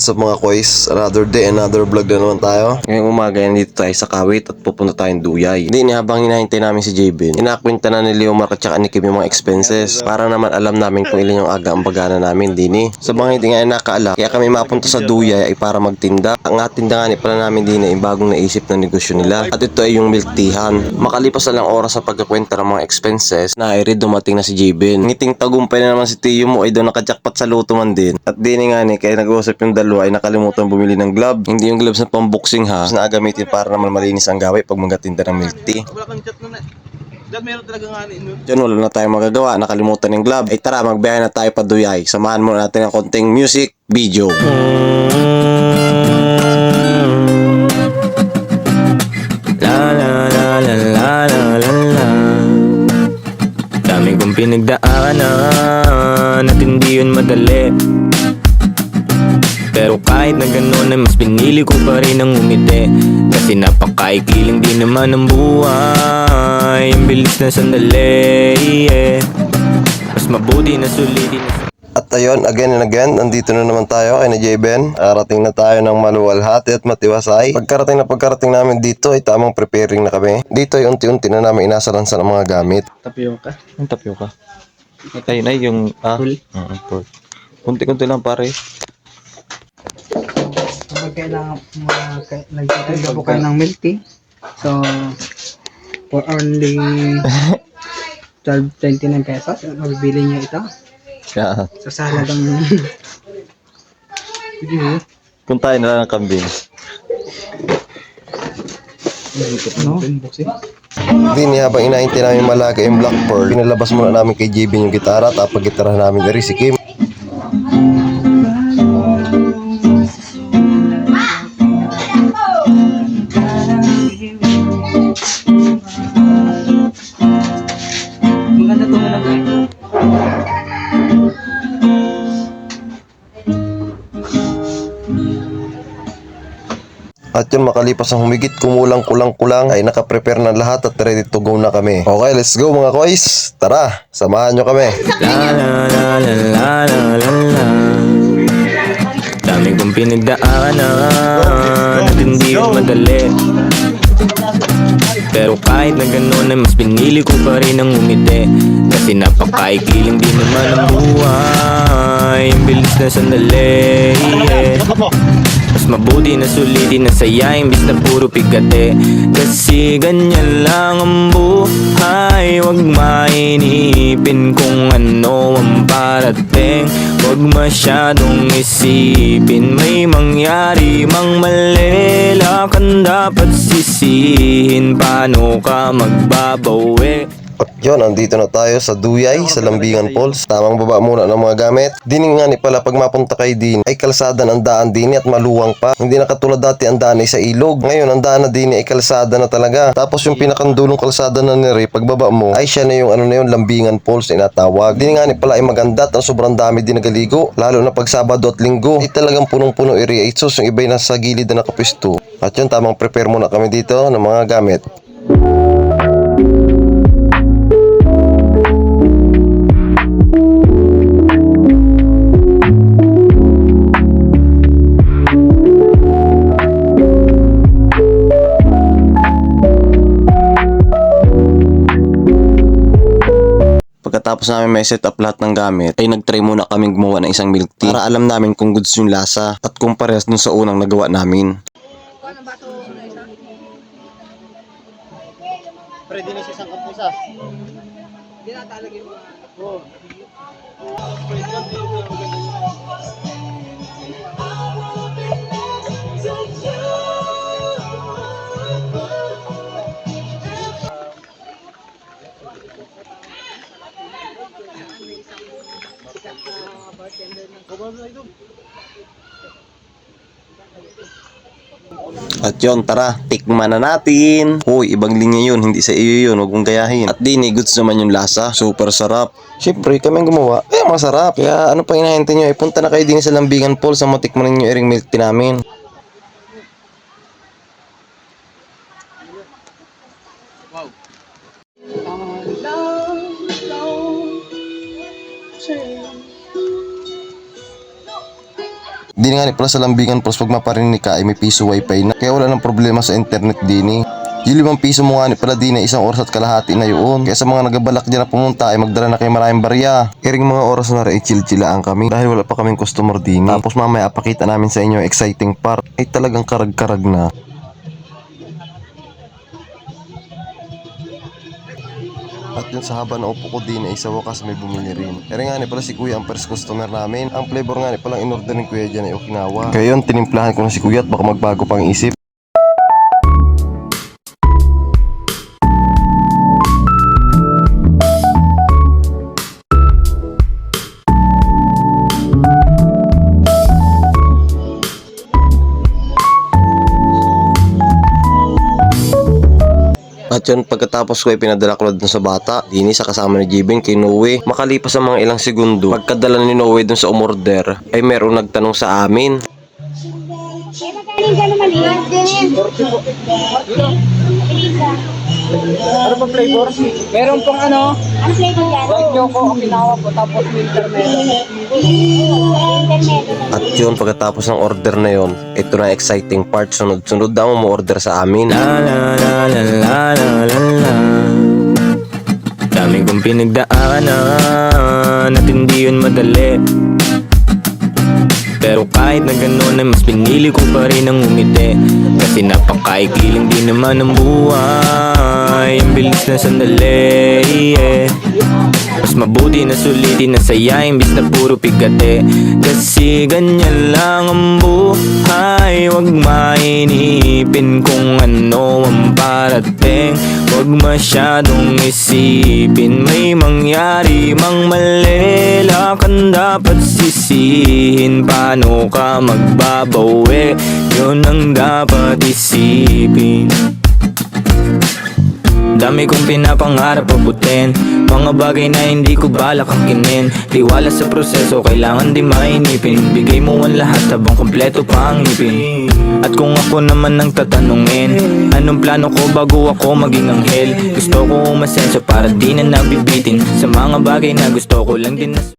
What's up mga kois? Another day, another vlog na naman tayo. Ngayong umaga, nandito tayo sa Kawit at pupunta tayong Duyay. Hindi, ni habang hinahintay namin si Jabin, inakwenta na ni Leomar at saka ni Kim yung mga expenses para naman alam namin kung ilan yung aga ang bagana namin dini. Sa mga hindi nga nakaalam, kaya kami mapunta sa Duyay ay para magtinda. Ang atinda nga ni pala namin din ay bagong naisip na negosyo nila. At ito ay yung milk teahan. Makalipas na lang oras sa pagkakwenta ng mga expenses, na ay dumating na si Jabin. Ngiting tagumpay na naman si Tiyo mo ay doon nakajakpat sa luto man din. At di nga ni kaya nag-uusap yung dalawa ay nakalimutan bumili ng glove. Hindi yung gloves na pamboxing ha. Mas nagamitin para naman malinis ang gawi pag magatinda ng milk tea. Wala kang chat na na. Dahil meron talaga nga ni Diyan wala na tayong magagawa. Nakalimutan yung glove. Ay tara, magbiyahe na tayo pa Duyay. Samahan muna natin ng konting music video. La la la la la la la la Dami kong pinagdaanan At hindi yun madali Pero kahit na ganun ay mas pinili ko pa rin ang umiti Kasi napakaikiling din naman ang buhay Ang bilis na sandali yeah. Mas mabuti na sulitin na At ayun, again and again, nandito na naman tayo kay na Jeben. Arating na tayo ng maluwalhati at matiwasay. Pagkarating na pagkarating namin dito ay tamang preparing na kami. Dito ay unti-unti na namin inasalansan ang mga gamit. Tapioca. Yung tapioca. Ito yun ay yung... Ah, Full? Oo, full. Kunti-kunti lang pare. Kailangan nagtitinda po kayo ng milk tea. So, for only 12.29 pesos, mabibili niyo ito Yeah. sa salagang Sige, Kung tayo na lang ng kambing. no? Dini habang inaintay namin malaga yung Black Pearl, pinalabas muna namin kay JB yung gitara tapos gitara namin dari si Kim. Maganda. At yun makalipas ang humigit kumulang kulang kulang ay nakaprepare na lahat at ready to go na kami. Okay, let's go mga kois. Tara, samahan nyo kami. La la la la la la la la Dami kong pinagdaanan At hindi madali Pero kahit na ganun ay mas pinili ko pa rin ang umiti Kasi napakaikiling din naman ang buhay. Ang bilis na sandali yeah. Mas mabuti na sulitin na saya Imbis na puro pigate Kasi ganyan lang ang buhay. Huwag mainipin kung ano ang parating. Huwag masyadong isipin May mangyari mang mali Lakan dapat sisihin Paano ka magbabawi yun, andito na tayo sa Duyay, sa Lambingan Falls. Tamang baba muna ng mga gamit. Dining nga ni pala pag mapunta kay din ay kalsada ng daan din at maluwang pa. Hindi na katulad dati ang daan ay sa ilog. Ngayon ang daan na din ay kalsada na talaga. Tapos yung pinakandulong kalsada na nire pagbaba mo ay siya na yung ano na yun Lambingan Falls na inatawag. Dining nga ni pala ay maganda at ang sobrang dami din nagaligo. Lalo na pag Sabado at Linggo. Ay talagang punong-puno area. Itsos yung iba ay nasa gilid na nakapisto. At yun tamang prepare muna kami dito ng mga gamit. Pagkatapos namin may set up lahat ng gamit, ay nag-try muna kaming gumawa ng isang milk tea para alam namin kung goods yung lasa at kung parehas dun sa unang nagawa namin. Pwede na sa isang kapusa. At yon tara, tikman na natin. Hoy, ibang linya yun, hindi sa iyo yun, huwag mong gayahin. At di ni goods naman yung lasa, super sarap. Siyempre, kami ang gumawa, kaya masarap. Kaya ano pa hinahintay nyo, ipunta na kayo din sa Lambingan Falls sa matikman ninyo iring milk tea namin. Di nga ni pala sa lambingan pros pag maparinig ka ay may piso wifi na kaya wala nang problema sa internet din eh. Yung limang piso mo nga ni pala din ay isang oras at kalahati na yun. Kaya sa mga nagabalak dyan na pumunta ay magdala na kayo maraming barya. Iring mga oras na rin chill-chillaan kami dahil wala pa kaming customer din. eh. Tapos mamaya apakita namin sa inyo exciting part ay talagang karag-karag na. At yun sa haba na upo ko din ay sa wakas may bumili rin. Kaya nga ni pala si Kuya ang first customer namin. Ang flavor nga ni palang in-order ni Kuya dyan ay Okinawa. Kaya yun, tinimplahan ko na si Kuya at baka magbago pang isip. At yun, pagkatapos ko ay pinadala ko dun sa bata, dini sa kasama ni Jibin kay Noe. Makalipas ang mga ilang segundo, pagkadala ni Noe dun sa umorder, ay merong nagtanong sa amin. Eh, magaling ka naman eh. 40 po. 40 pong flavor? Meron pong ano, Ano flavor yan? white choco, Okinawa po, tapos Wintermelon. At yun, pagkatapos ng order na yun, ito na exciting part. Sunod-sunod daw mo order sa amin. Daming kong pinagdaanan At hindi yun madali Pero kahit na gano'n ay mas pinili ko pa rin ang umiti. Kasi napakaikiling din naman ng buhay. Ang bilis na sandali yeah. Mas mabuti na sulitin na saya Imbis na puro pigate. Kasi ganyan lang ang buhay Huwag mainipin kung ano ang parating. Huwag masyadong isipin May mangyari mang mali. Lakan dapat sisihin Paano ka magbabawi? Yun ang dapat isipin Dami kong pinapangarap abutin Mga bagay na hindi ko balak akinin Tiwala sa proseso, kailangan di mainipin. Bigay mo ang lahat habang kompleto pa ang ngipin. At kung ako naman ang tatanungin Anong plano ko bago ako maging anghel? Gusto ko umasenso para di na nabibitin. Sa mga bagay na gusto ko lang din